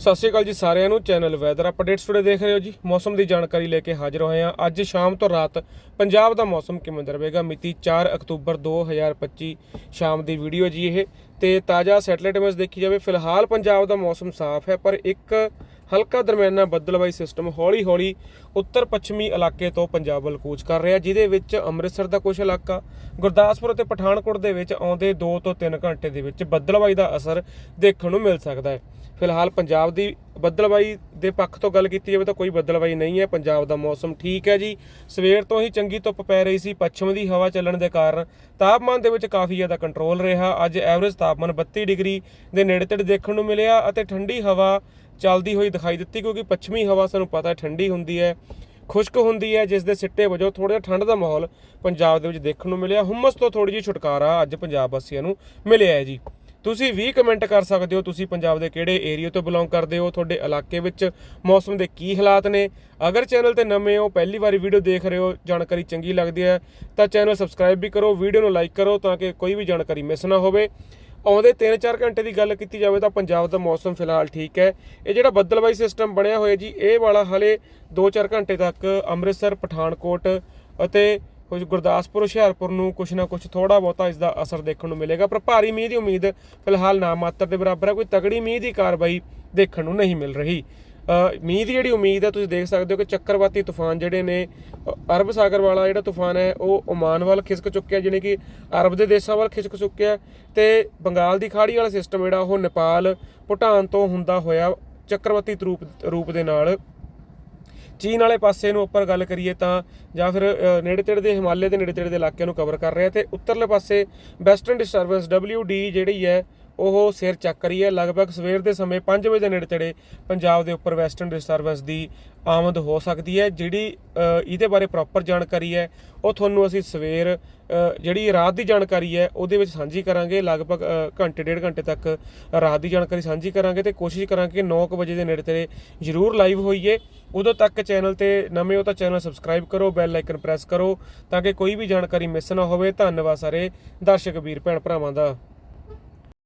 ਸਤਿ ਸ਼੍ਰੀ ਅਕਾਲ ਜੀ ਸਾਰਿਆਂ ਨੂੰ। ਚੈਨਲ ਵੈਦਰ ਅਪਡੇਟਸ ਟੁਡੇ ਦੇਖ ਰਹੇ ਹੋ ਜੀ। ਮੌਸਮ ਦੀ ਜਾਣਕਾਰੀ ਲੈ ਕੇ ਹਾਜ਼ਰ ਹੋਏ ਹਾਂ। ਅੱਜ ਸ਼ਾਮ ਤੋਂ ਰਾਤ ਪੰਜਾਬ ਦਾ ਮੌਸਮ ਕਿਵੇਂ ਰਹੇਗਾ? ਮਿਤੀ 4 ਅਕਤੂਬਰ 2025 ਸ਼ਾਮ ਦੀ ਵੀਡੀਓ ਜੀ ਇਹ। ਤੇ ਤਾਜ਼ਾ ਸੈਟਲਾਈਟ ਇਮੇਜ ਦੇਖੀ ਜਾਵੇ, ਫਿਲਹਾਲ ਪੰਜਾਬ ਦਾ ਮੌਸਮ ਸਾਫ਼ ਹੈ, ਪਰ ਇੱਕ ਹਲਕਾ ਦਰਮਿਆਨਾ ਬੱਦਲਵਾਈ ਸਿਸਟਮ ਹੌਲੀ-ਹੌਲੀ ਉੱਤਰ ਪੱਛਮੀ ਇਲਾਕੇ ਤੋਂ ਪੰਜਾਬ ਵੱਲ ਕੂਚ ਕਰ ਰਿਹਾ, ਜਿਹਦੇ ਵਿੱਚ ਅੰਮ੍ਰਿਤਸਰ ਦਾ ਕੁਝ ਇਲਾਕਾ, ਗੁਰਦਾਸਪੁਰ ਅਤੇ ਪਠਾਨਕੋਟ ਦੇ ਵਿੱਚ ਆਉਂਦੇ 2 ਤੋਂ 3 ਘੰਟੇ ਦੇ ਵਿੱਚ ਬੱਦਲਵਾਈ ਦਾ ਅਸਰ ਦੇਖਣ ਨੂੰ ਮਿਲ ਸਕਦਾ ਹੈ। ਫਿਲਹਾਲ ਪੰਜਾਬ ਦੀ ਬੱਦਲਵਾਈ ਦੇ ਪੱਖ ਤੋਂ ਗੱਲ ਕੀਤੀ ਜਾਵੇ ਤਾਂ ਕੋਈ ਬੱਦਲਵਾਈ ਨਹੀਂ ਹੈ, ਪੰਜਾਬ ਦਾ ਮੌਸਮ ਠੀਕ ਹੈ ਜੀ। ਸਵੇਰ ਤੋਂ ਹੀ ਚੰਗੀ ਧੁੱਪ ਪੈ ਰਹੀ ਸੀ, ਪੱਛਮ ਦੀ ਹਵਾ ਚੱਲਣ ਦੇ ਕਾਰਨ ਤਾਪਮਾਨ ਦੇ ਵਿੱਚ ਕਾਫੀ ਜ਼ਿਆਦਾ ਕੰਟਰੋਲ ਰਿਹਾ। ਅੱਜ ਐਵਰੇਜ ਤਾਪਮਾਨ 32 ਡਿਗਰੀ ਦੇ ਨੇੜੇ ਤੇੜੇ ਦੇਖਣ ਨੂੰ ਮਿਲਿਆ ਅਤੇ ਠੰਡੀ ਹਵਾ ਚੱਲਦੀ ਹੋਈ ਦਿਖਾਈ ਦਿੱਤੀ ਕਿਉਂਕਿ ਪੱਛਮੀ ਹਵਾ ਸਾਨੂੰ ਪਤਾ ਹੈ ਠੰਡੀ ਹੁੰਦੀ ਹੈ, ਖੁਸ਼ਕ ਹੁੰਦੀ ਹੈ ਜਿਸ ਦੇ ਸਿੱਟੇ ਵਜੋਂ ਥੋੜਾ ਜਿਹਾ ਠੰਡ ਦਾ ਮਾਹੌਲ ਪੰਜਾਬ ਦੇ ਵਿੱਚ ਦੇਖਣ ਨੂੰ ਮਿਲਿਆ। ਹੁਮਸ ਤੋਂ ਥੋੜੀ ਜਿਹੀ ਛੁਟਕਾਰਾ ਅੱਜ ਪੰਜਾਬ ਵਾਸੀਆਂ ਨੂੰ ਮਿਲਿਆ ਹੈ ਜੀ। ਤੁਸੀਂ ਵੀ ਕਮੈਂਟ ਕਰ ਸਕਦੇ ਹੋ, ਤੁਸੀਂ ਪੰਜਾਬ ਦੇ ਕਿਹੜੇ ਏਰੀਆ ਤੋਂ ਬਿਲੋਂਗ ਕਰਦੇ ਹੋ, ਤੁਹਾਡੇ ਇਲਾਕੇ ਵਿੱਚ ਮੌਸਮ ਦੇ ਕੀ ਹਾਲਾਤ ਨੇ। ਅਗਰ ਚੈਨਲ ਤੇ ਨਵੇਂ ਹੋ, ਪਹਿਲੀ ਵਾਰੀ ਵੀਡੀਓ ਦੇਖ ਰਹੇ ਹੋ, ਜਾਣਕਾਰੀ ਚੰਗੀ ਲੱਗਦੀ ਹੈ, ਤਾਂ ਚੈਨਲ ਸਬਸਕ੍ਰਾਈਬ ਵੀ ਕਰੋ ਵੀਡੀਓ ਨੂੰ ਲਾਈਕ ਕਰੋ ਤਾਂ ਕਿ ਕੋਈ ਵੀ ਜਾਣਕਾਰੀ ਮਿਸ ਨਾ ਹੋਵੇ। ਆਉਂਦੇ 3-4 ਘੰਟੇ ਦੀ ਗੱਲ ਕੀਤੀ ਜਾਵੇ ਤਾਂ ਪੰਜਾਬ ਦਾ ਮੌਸਮ ਫਿਲਹਾਲ ਠੀਕ ਹੈ। ਇਹ ਜਿਹੜਾ ਬੱਦਲਵਾਈ ਸਿਸਟਮ ਬਣਿਆ ਹੋਇਆ ਜੀ, ਇਹ ਵਾਲਾ ਹਲੇ 2-4 ਘੰਟੇ ਤੱਕ ਅੰਮ੍ਰਿਤਸਰ, ਪਠਾਨਕੋਟ ਅਤੇ ਕੁਝ ਗੁਰਦਾਸਪੁਰ, ਹੁਸ਼ਿਆਰਪੁਰ ਨੂੰ ਕੁਛ ਨਾ ਕੁਛ ਥੋੜਾ ਬਹੁਤਾ ਇਸ ਦਾ ਅਸਰ ਦੇਖਣ ਨੂੰ ਮਿਲੇਗਾ, ਪਰ ਭਾਰੀ ਮੀਂਹ ਦੀ ਉਮੀਦ ਫਿਲਹਾਲ ਨਾ ਮਾਤਰ ਦੇ ਬਰਾਬਰ ਹੈ, ਕੋਈ ਤਗੜੀ ਮੀਂਹ ਦੀ ਕਾਰਵਾਈ ਦੇਖਣ ਨੂੰ ਨਹੀਂ ਮਿਲ ਰਹੀ। ਮੀਂਹ ਦੀ ਜਿਹੜੀ ਉਮੀਦ ਹੈ, ਤੁਸੀਂ ਦੇਖ ਸਕਦੇ ਹੋ ਕਿ ਚੱਕਰਵਾਤੀ ਤੂਫਾਨ ਜਿਹੜੇ ਨੇ ਅਰਬ ਸਾਗਰ ਵਾਲਾ ਜਿਹੜਾ ਤੂਫਾਨ ਹੈ, ਉਹ ਓਮਾਨ ਵੱਲ ਖਿਸਕ ਚੁੱਕਿਆ ਜਿਹਨੇ ਕਿ ਅਰਬ ਦੇ ਦੇਸ਼ਾਂ ਵੱਲ ਖਿਸਕ ਚੁੱਕਿਆ ਤੇ ਬੰਗਾਲ ਦੀ ਖਾੜੀ ਵਾਲਾ ਸਿਸਟਮ ਜਿਹੜਾ ਉਹ ਨੇਪਾਲ, ਭੂਟਾਨ ਤੋਂ ਹੁੰਦਾ ਹੋਇਆ ਚੱਕਰਵਾਤੀ ਰੂਪ ਰੂਪ ਦੇ ਨਾਲ ਚੀਨ ਵਾਲੇ ਪਾਸੇ ਨੂੰ ਉੱਪਰ ਗੱਲ ਕਰੀਏ ਤਾਂ ਜਾਂ ਫਿਰ ਨੇੜੇ ਤੇੜੇ ਦੇ ਹਿਮਾਲਿਆ ਦੇ ਨੇੜੇ ਤੇੜੇ ਦੇ ਇਲਾਕਿਆਂ ਨੂੰ ਕਵਰ ਕਰ ਰਿਹਾ ਤੇ ਉੱਤਰਲੇ ਪਾਸੇ ਵੈਸਟਰਨ ਡਿਸਟਰਬੈਂਸ WD ਜਿਹੜੀ ਹੈ ਉਹ ਸਿਰ ਚੱਕ ਰਹੀ ਹੈ। ਲਗਭਗ ਸਵੇਰ ਦੇ ਸਮੇਂ 5 ਵਜੇ ਦੇ ਨੇੜੇ ਤੇੜੇ ਪੰਜਾਬ ਦੇ ਉੱਪਰ ਵੈਸਟਰਨ ਡਿਸਟਰਬੈਂਸ ਦੀ ਆਮਦ ਹੋ ਸਕਦੀ ਹੈ, ਜਿਹੜੀ ਇਹਦੇ ਬਾਰੇ ਪ੍ਰੋਪਰ ਜਾਣਕਾਰੀ ਹੈ। ਉਹ ਤੁਹਾਨੂੰ ਅਸੀਂ ਸਵੇਰ ਜਿਹੜੀ ਰਾਤ ਦੀ ਜਾਣਕਾਰੀ ਹੈ, ਉਹਦੇ ਵਿੱਚ ਸਾਂਝੀ ਕਰਾਂਗੇ। ਲਗਭਗ ਘੰਟੇ, ਡੇਢ ਘੰਟੇ ਤੱਕ ਰਾਤ ਦੀ ਜਾਣਕਾਰੀ ਸਾਂਝੀ ਕਰਾਂਗੇ ਤੇ ਕੋਸ਼ਿਸ਼ ਕਰਾਂਗੇ ਕਿ 9 ਵਜੇ ਦੇ ਨੇੜੇ ਤੇੜੇ ਜ਼ਰੂਰ ਲਾਈਵ ਹੋਈਏ। ਉਦੋਂ ਤੱਕ ਚੈਨਲ ਤੇ ਨਵੇਂ ਹੋ ਤਾਂ ਚੈਨਲ ਸਬਸਕ੍ਰਾਈਬ ਕਰੋ ਬੈਲ ਆਈਕਨ ਪ੍ਰੈਸ ਕਰੋ, ਤਾਂ ਕਿ ਕੋਈ ਵੀ ਜਾਣਕਾਰੀ ਮਿਸ ਨਾ ਹੋਵੇ। ਧੰਨਵਾਦ ਸਾਰੇ ਦਰਸ਼ਕ, ਵੀਰ, ਭੈਣ ਭਰਾਵਾਂ ਦਾ।